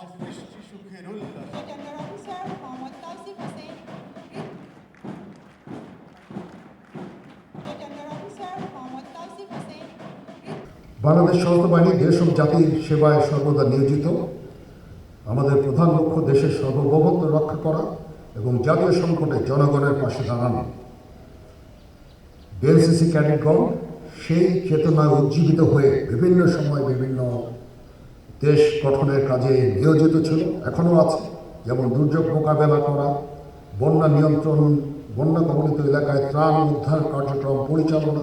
সৃষ্টি সুখের উল্লাস. বাংলাদেশ সশস্ত্র বাহিনী দেশ ও জাতির সেবায় সর্বদা নিয়োজিত। আমাদের প্রধান লক্ষ্য দেশের সার্বভৌমত্ব রক্ষা করা এবং জাতীয় সংকটে জনগণের পাশে দাঁড়ানো। বিএনসিসি ক্যাডেটগণ সেই চেতনায় উজ্জীবিত হয়ে বিভিন্ন সময় বিভিন্ন দেশ গঠনের কাজে নিয়োজিত ছিল, এখনও আছে। যেমন দুর্যোগ মোকাবেলা করা, বন্যা নিয়ন্ত্রণ, বন্যা কবলিত এলাকায় ত্রাণ উদ্ধার কার্যক্রম পরিচালনা,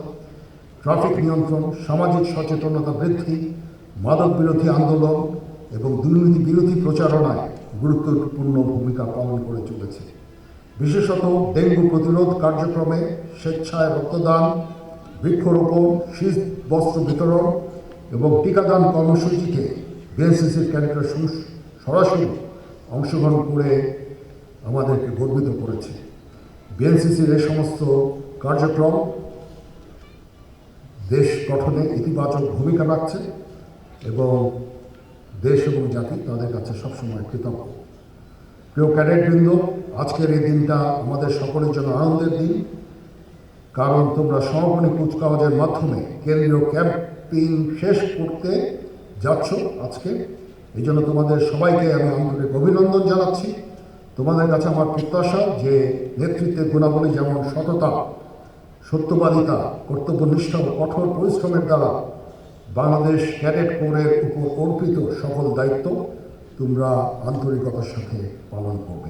ট্রাফিক নিয়ন্ত্রণ, সামাজিক সচেতনতা বৃদ্ধি, মাদক বিরোধী আন্দোলন এবং দুর্নীতি বিরোধী প্রচারণায় গুরুত্বপূর্ণ ভূমিকা পালন করে চলেছে। বিশেষত ডেঙ্গু প্রতিরোধ কার্যক্রমে স্বেচ্ছায় রক্তদান, বৃক্ষরোপণ শীত বস্ত্র বিতরণ এবং টিকাদান কর্মসূচিতে বিএনসিসির ক্যাডেটরা সু- সরাসরি অংশগ্রহণ করে আমাদেরকে গর্বিত করেছে। বিএনসিসির এই সমস্ত কার্যক্রম দেশ গঠনে ইতিবাচক ভূমিকা রাখছে এবং দেশ এবং জাতি তাদের কাছে সবসময় কৃতজ্ঞ। প্রিয় ক্যাডেটবৃন্দ, আজকের এই দিনটা আমাদের সকলের জন্য আনন্দের দিন। কারণ তোমরা সমাপনী কুচকাওয়াজের মাধ্যমে কেন্দ্রীয় ক্যাম্পেইন শেষ করতে যাচ্ছ আজকে। এই জন্য তোমাদের সবাইকে আমি আন্তরিক অভিনন্দন জানাচ্ছি। তোমাদের কাছে আমার প্রত্যাশা যে নেতৃত্বের গুণাবলী যেমন সততা, সত্যবাদিতা, কর্তব্যনিষ্ঠ কঠোর পরিশ্রমের দ্বারা বাংলাদেশ ক্যাডেট কোরের উপর অর্পিত সকল দায়িত্ব তোমরা আন্তরিকতার সাথে পালন করবে।